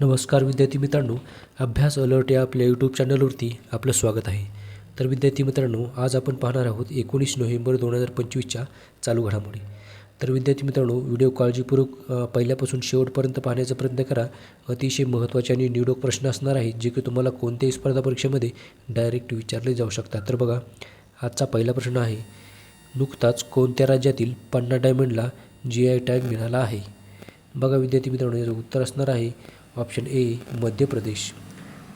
नमस्कार विद्यार्थी मित्रांनो अभ्यास अलर्ट या आपल्या यूट्यूब चॅनलवरती आपलं स्वागत आहे. तर विद्यार्थी मित्रांनो आज आपण पाहणार आहोत एकोणीस नोव्हेंबर दोन हजार पंचवीसच्या चालू घडामोडी. तर विद्यार्थी मित्रांनो व्हिडिओ काळजीपूर्वक पहिल्यापासून शेवटपर्यंत पाहण्याचा प्रयत्न करा. अतिशय महत्त्वाचे आणि निवडक प्रश्न असणार आहेत जे की तुम्हाला कोणत्याही स्पर्धा परीक्षेमध्ये डायरेक्ट विचारले जाऊ शकतात. तर बघा आजचा पहिला प्रश्न आहे नुकताच कोणत्या राज्यातील पन्ना डायमंडला जी आय टॅग मिळाला आहे? बघा विद्यार्थी मित्रांनो याचं उत्तर असणार आहे ऑप्शन ए मध्य प्रदेश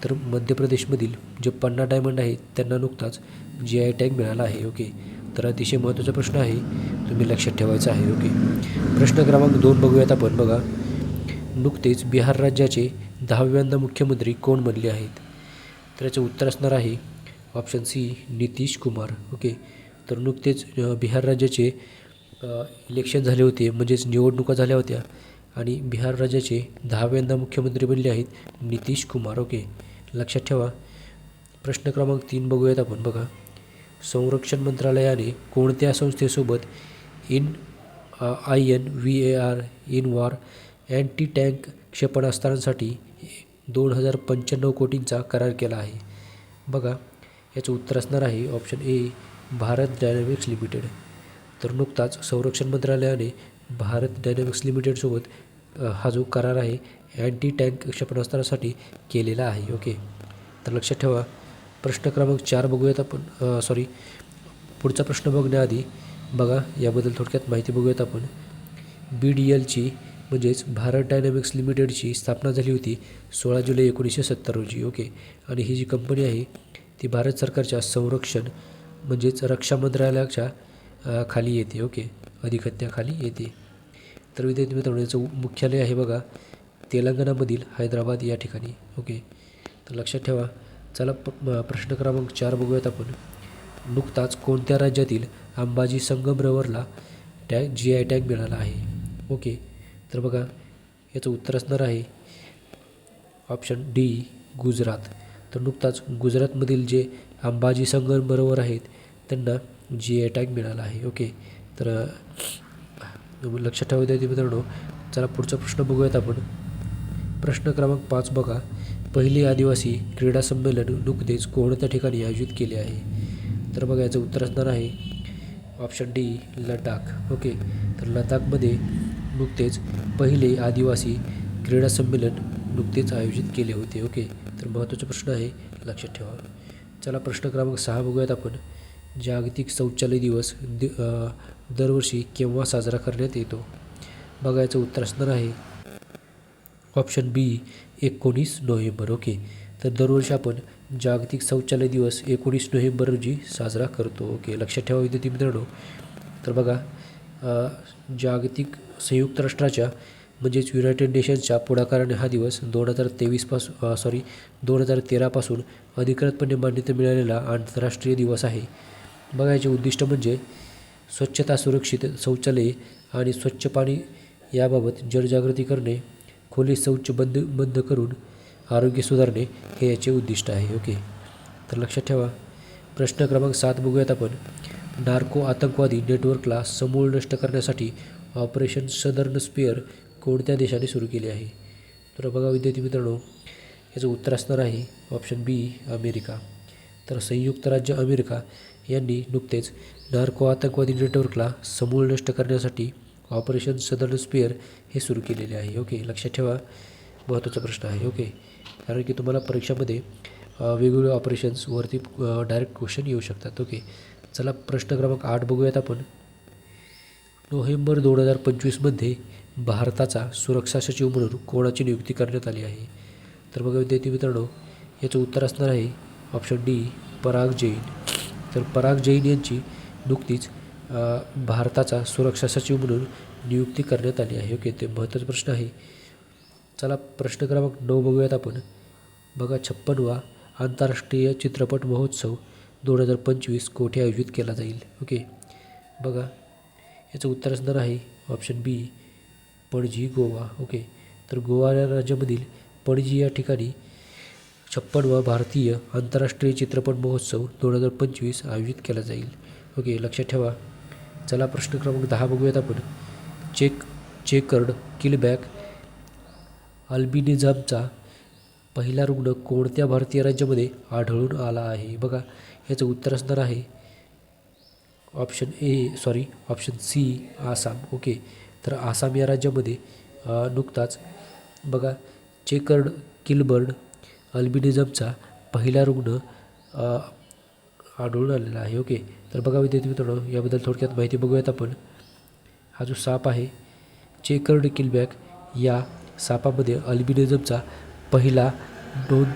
तर मध्य प्रदेशमधील जे पन्ना डायमंड आहेत त्यांना नुकताच जी आय टॅग मिळाला आहे ओके तर अतिशय महत्त्वाचा प्रश्न आहे तुम्ही लक्षात ठेवायचा आहे ओके प्रश्न क्रमांक दोन बघूयात आपण बघा. नुकतेच बिहार राज्याचे दहाव्यांदा मुख्यमंत्री कोण बनले आहेत? तर याचं उत्तर असणार आहे option C Nitish Kumar okay तर नुकतेच बिहार राज्याचे इलेक्शन झाले होते म्हणजेच निवडणुका झाल्या होत्या. आणि बिहार राज्याचे दहाव्यांदा मुख्यमंत्री बनले आहेत नितीश कुमार. ओके. लक्षात ठेवा प्रश्न क्रमांक तीन बघूयात आपण. बघा संरक्षण मंत्रालयाने कोणत्या संस्थेसोबत in I N V A R Invar anti tank क्षेपणास्त्रांसाठी दोन हजार पंच्याण्णव कोटींचा करार केला आहे? बघा याचं उत्तर असणार आहे option A Bharat Dynamics Limited. तर नुकताच संरक्षण मंत्रालयाने भारत डायनॅमिक्स लिमिटेडसोबत हा जो करार आहे अँटी टँक क्षेपणास्त्रासाठी केलेला आहे. ओके तर लक्षात ठेवा प्रश्न क्रमांक चार बघूयात आपण. सॉरी पुढचा प्रश्न बघण्याआधी बघा याबद्दल थोडक्यात माहिती बघूयात आपण. बी डी एलची म्हणजेच भारत डायनॅमिक्स लिमिटेडची स्थापना झाली होती सोळा जुलै एकोणीसशे सत्तर रोजी. ओके आणि ही जी कंपनी आहे ती भारत सरकारच्या संरक्षण म्हणजेच रक्षा मंत्रालयाच्या खाली येते. ओके अधिकत्याखाली येते. तर विद्यार्थी मित्रांनो याचं मुख्यालय आहे बघा. तेलंगणामधील हैदराबाद या ठिकाणी. ओके. तर लक्षात ठेवा. चला प प्रश्न क्रमांक चार बघूयात आपण. नुकताच कोणत्या राज्यातील अंबाजी संगमरवरला टॅग जी आय टॅग मिळाला आहे? ओके. तर बघा याचं उत्तर असणार आहे. Option D Gujarat. तर नुकताच गुजरातमधील जे अंबाजी संगमरवर आहेत त्यांना जी आय टॅग मिळाला आहे. ओके. तर लक्षात ठेवा विद्यार्थी मित्रांनो. चला पुढचा प्रश्न बघूयात आपण. प्रश्न क्रमांक पाच बघा. पहिले आदिवासी क्रीडा संमेलन नुकतेच कोणत्या ठिकाणी आयोजित केले आहे? तर बघा याचं उत्तर असणार आहे. Option D Ladakh. ओके. तर लडाखमध्ये नुकतेच पहिले आदिवासी क्रीडा संमेलन नुकतेच आयोजित केले होते. ओके. तर महत्त्वाचा प्रश्न आहे लक्षात ठेवा. चला प्रश्न क्रमांक सहा बघूयात आपण. जागतिक शौचालय दिवस दि दरवर्षी केव्हा साजरा करण्यात येतो? बघायचं उत्तर असणार आहे. ऑप्शन बी एकोणीस नोव्हेंबर. ओके. तर दरवर्षी आपण जागतिक शौचालय दिवस एकोणीस नोव्हेंबर रोजी साजरा करतो. ओके. लक्षात ठेवा विद्यार्थी मित्रांनो. तर बघा जागतिक संयुक्त राष्ट्राच्या म्हणजेच युनायटेड नेशन्सच्या पुढाकाराने हा दिवस दोन हजार तेवीसपासून सॉरी दोन हजार तेरापासून अधिकृतपणे मान्यता मिळालेला आंतरराष्ट्रीय दिवस आहे. बघायचे उद्दिष्ट म्हणजे स्वच्छता सुरक्षित शौचालये आणि स्वच्छ पाणी याबाबत जनजागृती करणे खोली शौच बंद बंद करून आरोग्य सुधारणे हे याचे उद्दिष्ट आहे. ओके. तर लक्षात ठेवा प्रश्न क्रमांक सात बघूयात आपण. नार्को आतंकवादी नेटवर्कला समूळ नष्ट करण्यासाठी ऑपरेशन सदर्न स्पेअर कोणत्या देशाने सुरू केले आहे? तर बघा विद्यार्थी मित्रांनो याचं उत्तर असणार आहे ऑप्शन बी अमेरिका. तर संयुक्त राज्य अमेरिका यांनी नुकतेच नार्को आतंकवादी नेटवर्कला समूळ नष्ट करण्यासाठी ऑपरेशन सदर्न स्पिअर हे सुरू केलेले आहे. ओके लक्षात ठेवा. महत्त्वाचा प्रश्न आहे. ओके कारण की तुम्हाला परीक्षामध्ये वेगवेगळ्या ऑपरेशन्सवरती डायरेक्ट क्वेश्चन येऊ शकतात. ओके चला प्रश्न क्रमांक आठ बघूयात आपण. नोव्हेंबर दोन हजार पंचवीसमध्ये भारताचा सुरक्षा सचिव म्हणून कोणाची नियुक्ती करण्यात आली आहे? तर बघा विद्यार्थी मित्रांनो याचं उत्तर असणार आहे ऑप्शन डी पराग जैन. तर पराग जैन यांची नुकतीच भारताचा सुरक्षा सचिव म्हणून नियुक्ती करण्यात आली आहे. ओके ते महत्त्वाचा प्रश्न आहे. चला प्रश्न क्रमांक नऊ बघूयात आपण. बघा छप्पनवा आंतरराष्ट्रीय चित्रपट महोत्सव दोन हजार पंचवीस कोठे आयोजित केला जाईल? ओके बघा. याचं उत्तर असणार आहे option B Panaji Goa. Okay तर गोवा या राज्यामधील पणजी या ठिकाणी छप्पनवा भारतीय आंतरराष्ट्रीय चित्रपट महोत्सव दोन हजार पंचवीस आयोजित केला जाईल. ओके लक्षात ठेवा. चला प्रश्न क्रमांक दहा बघूयात आपण. चेक चेकर्ड किलबॅक अल्बिनिझमचा पहिला रुग्ण कोणत्या भारतीय राज्यामध्ये आढळून आला आहे? बघा याचं उत्तर असणार आहे. Option A sorry option C Assam. Okay तर आसाम या राज्यामध्ये नुकताच बघा चेकर्ड किलबर्ड अल्बिनिझमचा पहिला रुग्ण आढळून आलेला आहे. ओके. तर बघा विद्यार्थी मित्रांनो याबद्दल थोडक्यात माहिती बघूयात आपण. हा जो साप आहे चेकर्ड किलबॅक या सापामध्ये अल्बिनिझमचा पहिला नोंद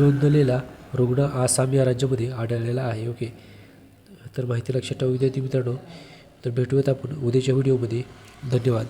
नोंदलेला रुग्ण आसाम या राज्यामध्ये आढळलेला आहे. ओके. तर माहिती लक्षात ठेवा विद्यार्थी मित्रांनो. तर भेटूयात आपण उद्याच्या व्हिडिओमध्ये. धन्यवाद.